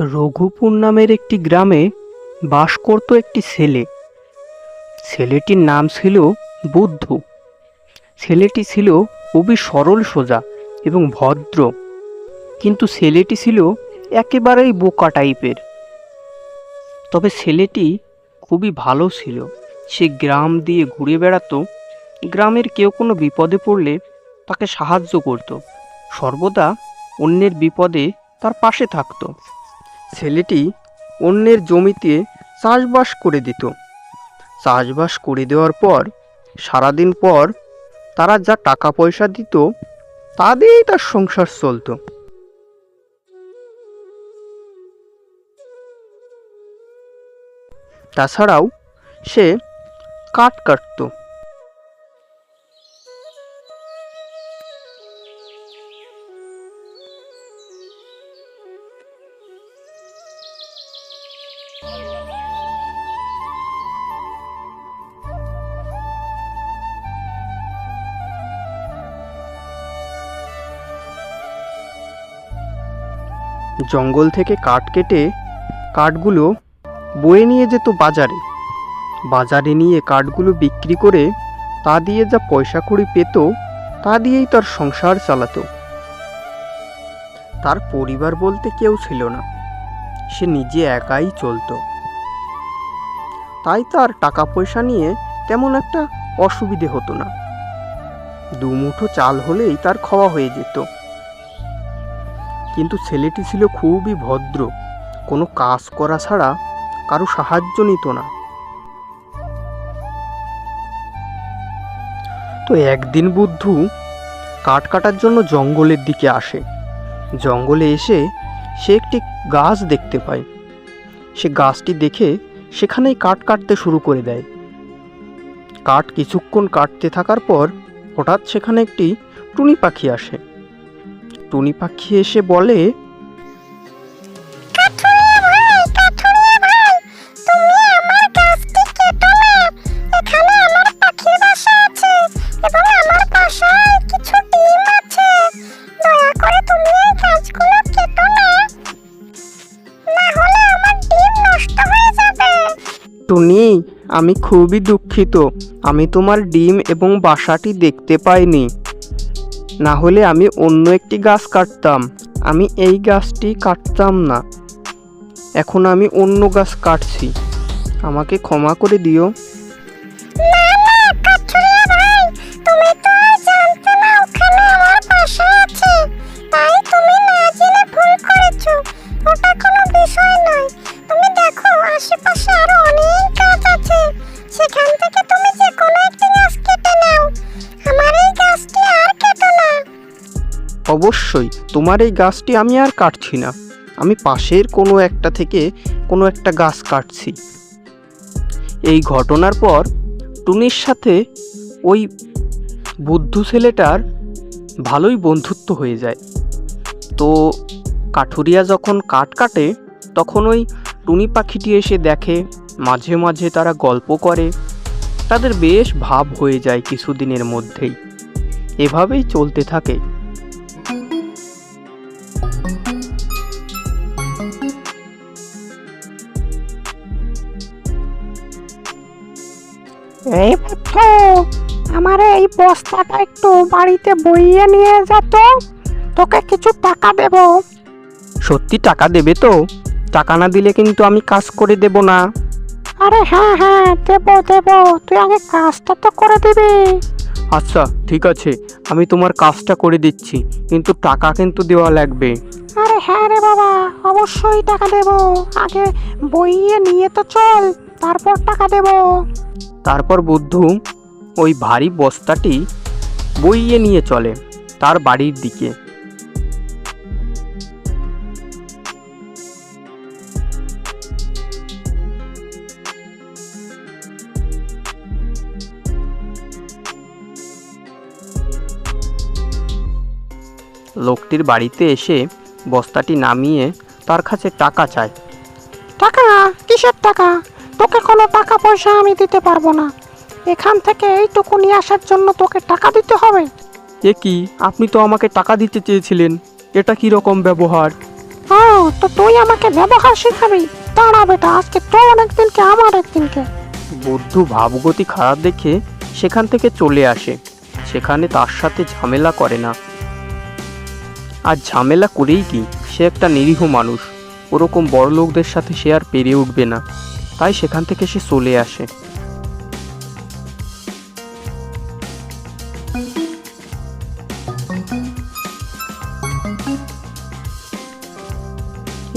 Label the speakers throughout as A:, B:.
A: রঘুপুর নামের একটি গ্রামে বাস করত একটি ছেলে। ছেলেটির নাম ছিল বুদ্ধ। ছেলেটি ছিল খুবই সরল সোজা এবং ভদ্র। কিন্তু ছেলেটি ছিল একেবারেই বোকা টাইপের। তবে ছেলেটি খুবই ভালো ছিল। সে গ্রাম দিয়ে ঘুরে বেড়াতো। গ্রামের কেউ কোনো বিপদে পড়লে তাকে সাহায্য করত। সর্বদা অন্যের বিপদে তার পাশে থাকতো। ছেলেটি অন্যের জমিতে চাষবাস করে দিত। চাষবাস করে দেওয়ার পর, সারাদিন পর তারা যা টাকা পয়সা দিত তা দিয়েই তার সংসার চলতো। তাছাড়াও সে কাঠ কাটতো। জঙ্গল থেকে কাঠ কেটে কাঠগুলো বয়ে নিয়ে যেত বাজারে। বাজারে নিয়ে কাঠগুলো বিক্রি করে তা দিয়ে যা পয়সা কড়ি পেত, তা দিয়েই তার সংসার চালাতো। তার পরিবার বলতে কেউ ছিল না। সে নিজে একাই চলতো। তাই তার টাকা পয়সা নিয়ে তেমন একটা অসুবিধে হতো না। দুমুঠো চাল হলেই তার খাওয়া হয়ে যেত। কিন্তু ছেলেটি ছিল খুবই ভদ্র। কোনো কাজ করা ছাড়া কারও সাহায্য নিত না। তো একদিন বুদ্ধু কাঠ কাটার জন্য জঙ্গলের দিকে আসে। জঙ্গলে এসে সে একটি গাছ দেখতে পায়। সে গাছটি দেখে সেখানেই কাঠ কাটতে শুরু করে দেয়। কাঠ কিছুক্ষণ কাটতে থাকার পর হঠাৎ সেখানে একটি টুনি পাখি আসে। টুনি পাখি এসে বলে টুনি আমি খুবই দুঃখিত। আমি তোমার ডিম এবং বাসাটি দেখতে পাইনি। না হলে আমি অন্য একটি গাছ কাটতাম। আমি এই গাছটি কাটতাম না। এখন আমি অন্য গাছ কাটছি। আমাকে ক্ষমা করে দিও। অবশ্যই তোমার এই গাছটি আমি আর কাটছি না। আমি পাশের কোনো একটা থেকে কোনো একটা গাছ কাটছি। এই ঘটনার পর টুনির সাথে ওই বুদ্ধ ছেলেটার ভালোই বন্ধুত্ব হয়ে যায়। তো কাঠুরিয়া যখন কাঠ কাটে, তখন ওই টুনি পাখিটি এসে দেখে, মাঝে মাঝে তারা গল্প করে। তাদের বেশ ভাব হয়ে যায় কিছুদিনের মধ্যেই। এভাবেই চলতে থাকে।
B: এই বুদ্ধ আমার এই বস্তাটা একটু বাড়িতে বইয়ে নিয়ে যেত তোকে কিছু টাকা দেব।
A: সত্যি টাকা দেবে তো? টাকা না দিলে কিন্তু আমি কাজ করে দেব না।
B: আরে হ্যাঁ হ্যাঁ দেব দেব। তুই আগে কাজটা তো করে দিবি।
A: আচ্ছা ঠিক আছে। আমি তোমার কাজটা করে দিচ্ছি কিন্তু টাকা কিন্তু দেওয়া লাগবে।
B: আরে হ্যাঁ রে বাবা অবশ্যই টাকা দেব। আগে বইয়ে নিয়ে তো চল তারপর টাকা দেব।
A: তারপর বুদ্ধু ওই ভারী বস্তাটি বইয়ে নিয়ে চলে তার বাড়ির দিকে। লোকটির বাড়িতে এসে বস্তাটি নামিয়ে তার কাছে টাকা চায়।
B: টাকা? কিসের টাকা? তোকে কোনো টাকা পয়সা আমি দিতে পারব না। এখান থেকে এইটুকু নিয়ে আসার জন্য তোকে টাকা দিতে হবে।
A: এ কি? আপনি তো আমাকে টাকা দিতে চেয়েছিলেন। এটা কি রকম ব্যবহার?
C: ও তো তুই আমাকে ব্যবহার শেখাবি। দাঁড়া বেটা আজকে তোর একদিনকে আমার একদিনকে
A: বুদ্ধু ভাবগতি খারাপ দেখে সেখান থেকে চলে আসে। সেখানে তার সাথে ঝামেলা করে না। আর ঝামেলা করেই কি? সে একটা নিরীহ মানুষ। ওরকম বড় লোকদের সাথে সে আর পেরে উঠবে না। তাই সেখান থেকে সে চলে আসে।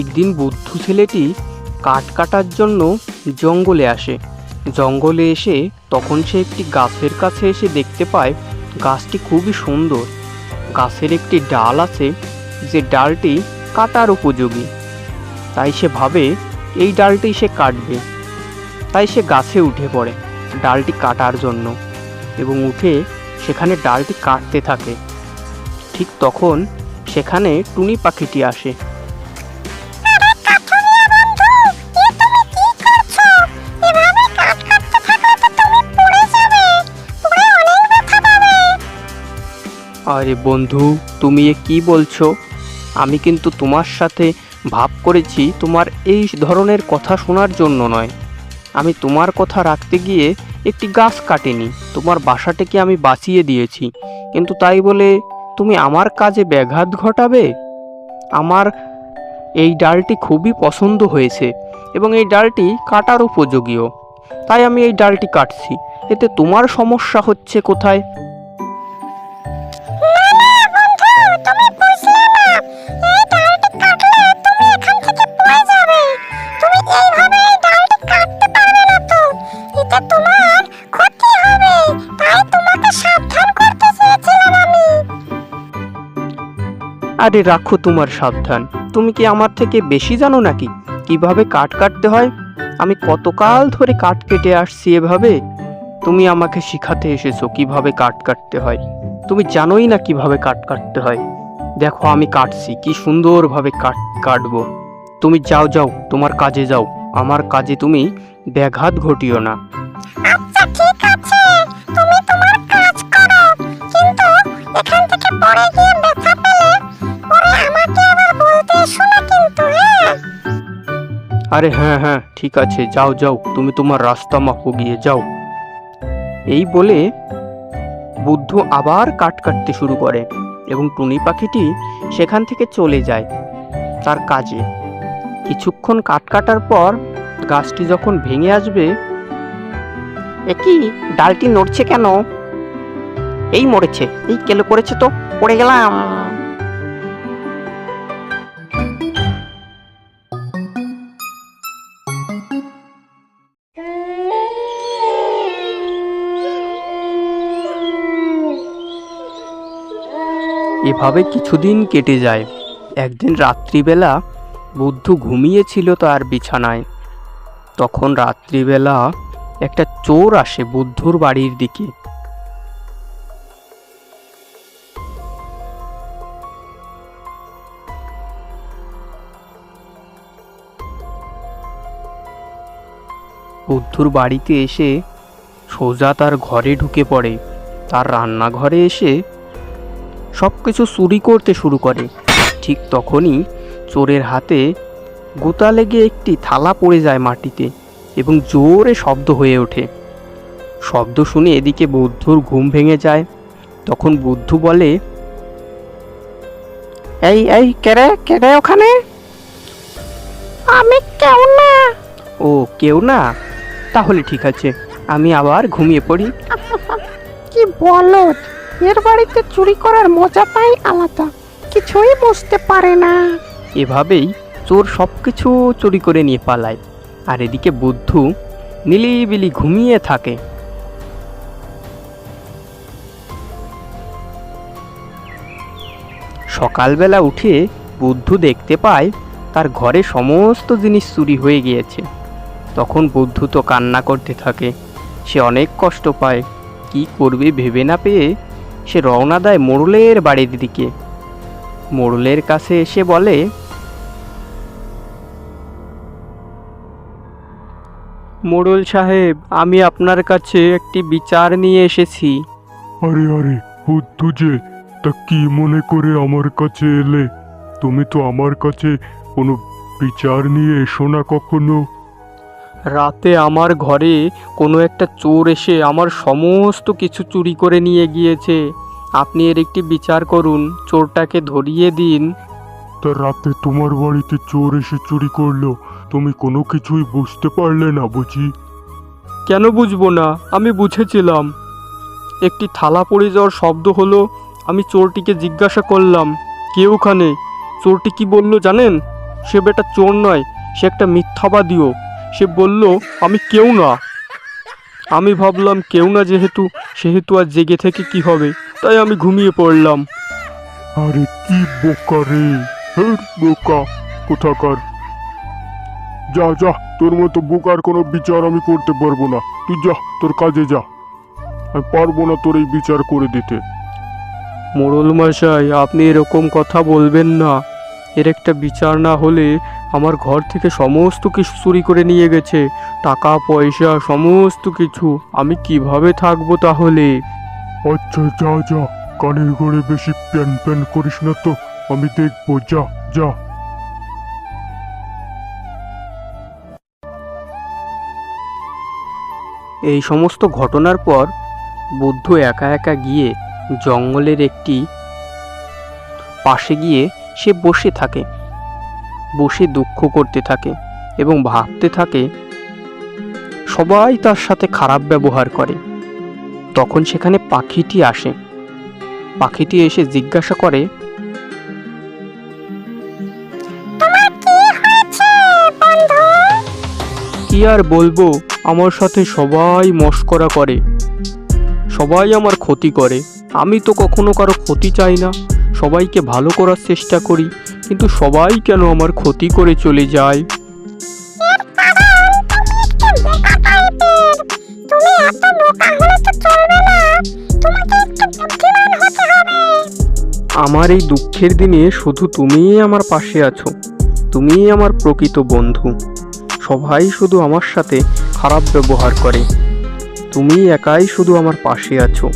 A: একদিন বুদ্ধু ছেলেটি কাঠ কাটার জন্য জঙ্গলে আসে। জঙ্গলে এসে তখন সে একটি গাছের কাছে এসে দেখতে পায় গাছটি খুবই সুন্দর। গাছের একটি ডাল আছে, যে ডালটি কাটার উপযোগী। তাই সে ভাবে এই ডালটি সে কাটবে। তাই সে গাছে উঠে পড়ে ডালটি কাটার জন্য এবং উঠে সেখানে ডালটি কাটতে থাকে। ঠিক তখন সেখানে টুনি পাখিটি আসে। আরে বন্ধু তুমি এ কি বলছো? আমি কিন্তু তোমার সাথে ভাব করেছি তোমার এই ধরনের কথা শোনার জন্য নয়। আমি তোমার কথা রাখতে গিয়ে একটি গাছ কাটিনি। তোমার বাসাটাকে আমি বাঁচিয়ে দিয়েছি। কিন্তু তাই বলে তুমি আমার কাজে ব্যাঘাত ঘটাবে? আমার এই ডালটি খুবই পছন্দ হয়েছে এবং এই ডালটি কাটার উপযোগীও। তাই আমি এই ডালটি কাটছি। এতে তোমার সমস্যা হচ্ছে কোথায়? আরে রাখো তোমার সাবধান। তুমি কি আমার থেকে বেশি জানো নাকি? কীভাবে কাঠ কাটতে হয়? আমি কতকাল ধরে কাঠ কেটে আসছি এভাবে? তুমি আমাকে শিখাতে এসেছ কীভাবে কাঠ কাটতে হয়। তুমি জানোই না কীভাবে কাঠ কাটতে হয়। দেখো আমি কাটছি, কি সুন্দরভাবে কাট কাটবো। তুমি যাও যাও, তোমার কাজে যাও। আমার কাজে তুমি ব্যাঘাত ঘটিও না।
B: আচ্ছা ঠিক আছে। তুমি তোমার কাজ করো। কিন্তু এখান থেকে পড়ে
A: আরে হ্যাঁ হ্যাঁ ঠিক আছে, যাও যাও, তুমি তোমার রাস্তা মাপো, গিয়ে যাও। এই বলে বুদ্ধ আবার কাট কাটতে শুরু করে এবং টুনি পাখিটি সেখান থেকে চলে যায় তার কাজে। কিছুক্ষণ কাট কাটার পর গাছটি যখন ভেঙে আসবে একই ডালটি নড়ছে কেন? এই মরেছে, এই কেলো করেছে তো, পড়ে গেলাম। এভাবে কিছুদিন কেটে যায়। একদিন রাত্রিবেলা বুদ্ধ ঘুমিয়েছিল তার বিছানায়। তখন রাত্রিবেলা একটা চোর আসে বুদ্ধর বাড়ির দিকে। বুদ্ধর বাড়িতে এসে সোজা তার ঘরে ঢুকে পড়ে। তার রান্নাঘরে এসে সব কিছু চুরি করতে শুরু করে। ঠিক তখনই চোরের হাতে গোতা লেগে একটি থালা পড়ে যায় মাটিতে এবং জোরে শব্দ হয়ে ওঠে। শব্দ শুনে এদিকে বুদ্ধর ঘুম ভেঙে যায়। তখন বুদ্ধ বলে এই এই কেরে কেরে ওখানে?
C: আমি কেউ না।
A: ও কেউ না? তাহলে ঠিক আছে আমি আবার ঘুমিয়ে পড়ি।
C: কি বলো এর বাড়িতে চুরি করার মজাটাই আলাদা। কিছুই বুঝতে পারে না।
A: এভাবেই চোর সব কিছু চুরি করে নিয়ে পালায়। আর এদিকে বুদ্ধু নিলিবিলি ঘুমিয়ে থাকে। সকালবেলা উঠে বুদ্ধু দেখতে পায় তার ঘরে সমস্ত জিনিস চুরি হয়ে গিয়েছে। তখন বুদ্ধু তো কান্না করতে থাকে। সে অনেক কষ্ট পায়। কি করবে ভেবে না পেয়ে সে রওনা দেয় মোড়লের বাড়ির দিকে। মোড়লের কাছে এসে বলে মোড়ল সাহেব, আমি আপনার কাছে একটি বিচার নিয়ে এসেছি।
D: আরে আরে, বুদ্ধু যে, তা কি মনে করে আমার কাছে এলে? তুমি তো আমার কাছে কোনো বিচার নিয়ে এসো না কখনো।
A: রাতে আমার ঘরে কোনো একটা চোর এসে আমার সমস্ত কিছু চুরি করে নিয়ে গিয়েছে। আপনি এর একটি বিচার করুন চোরটাকে ধরিয়ে দিন।
D: তা রাতে তোমার বাড়িতে চোর এসে চুরি করল তুমি কোনো কিছুই বুঝতে পারলে না বুঝি।
A: কেন বুঝব না? আমি বুঝেছিলাম। একটি থালা পড়ে যাওয়ার শব্দ হলো আমি চোরটিকে জিজ্ঞাসা করলাম কে ওখানে? চোরটি কি বলল জানেন? সে বেটা চোর নয় সে একটা মিথ্যাবাদীও। সে বলল আমি কেউ না। আমি ভাবলাম কেউ না যেহেতু সেহেতু আর জেগে থেকে কি হবে? তাই আমি ঘুমিয়ে পড়লাম।
D: আরে কি বোকা রে? হের বোকা কোথাকার? যা যা তোর মতো বোকার কোনো বিচার আমি করতে পারব না। তুই যা তোর কাজে যা। আমি পারব না তোর এই বিচার করে দিতে।
A: মোড়ল মশাই আপনি এরকম কথা বলবেন না। এর একটা বিচার না হলে আমার ঘর থেকে সমস্ত কিছু চুরি করে নিয়ে গেছে। টাকা পয়সা সমস্ত কিছু। আমি কীভাবে থাকব তাহলে?
D: আচ্ছা যা যা। কানের ঘরে বেশি প্যান প্যান করিস না তো। আমি দেখব। যা যা।
A: এই সমস্ত ঘটনার পর বুদ্ধ একা একা গিয়ে জঙ্গলের একটি পাশে গিয়ে সে বসে থাকে বসে দুঃখ করতে থাকে এবং ভাবতে থাকে সবাই তার সাথে খারাপ ব্যবহার করে। তখন সেখানে পাখিটি আসে। পাখিটি এসে জিজ্ঞাসা করে
B: কি
A: আর বলব আমার সাথে সবাই মস্করা করে সবাই আমার ক্ষতি করে। আমি তো কখনো কারও ক্ষতি চাই না। সবাইকে ভালো করার চেষ্টা করি, কিন্তু সবাই কেন আমার ক্ষতি করে চলে যায়? আমার এই দুঃখের দিনে শুধু তুমিই আমার পাশে আছো, তুমিই আমার প্রকৃত বন্ধু। সবাই শুধু আমার সাথে খারাপ ব্যবহার করে। তুমি একাই শুধু আমার পাশে আছো।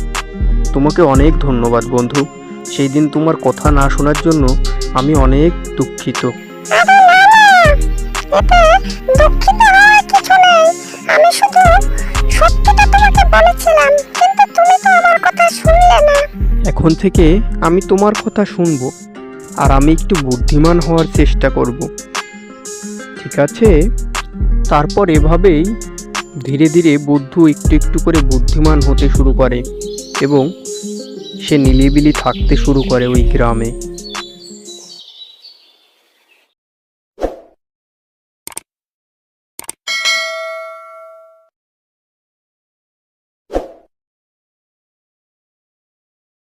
A: তোমাকে অনেক ধন্যবাদ, বন্ধু। সেই দিন তোমার কথা না শোনার জন্য আমি অনেক দুঃখিত।
B: আরে না না এতে দুঃখিত হওয়ার কিছু নেই। আমি শুধু সত্যিটা তোমাকে বলেছিলাম কিন্তু তুমি তো আমার কথা শুনলে না।
A: এখন থেকে আমি তোমার কথা শুনব আর আমি একটু বুদ্ধিমান হওয়ার চেষ্টা করব। ঠিক আছে? তারপর এভাবেই ধীরে ধীরে বুদ্ধ একটু একটু করে বুদ্ধিমান হতে শুরু করে এবং সে নিলিবিলি থাকতে শুরু করে ওই গ্রামে।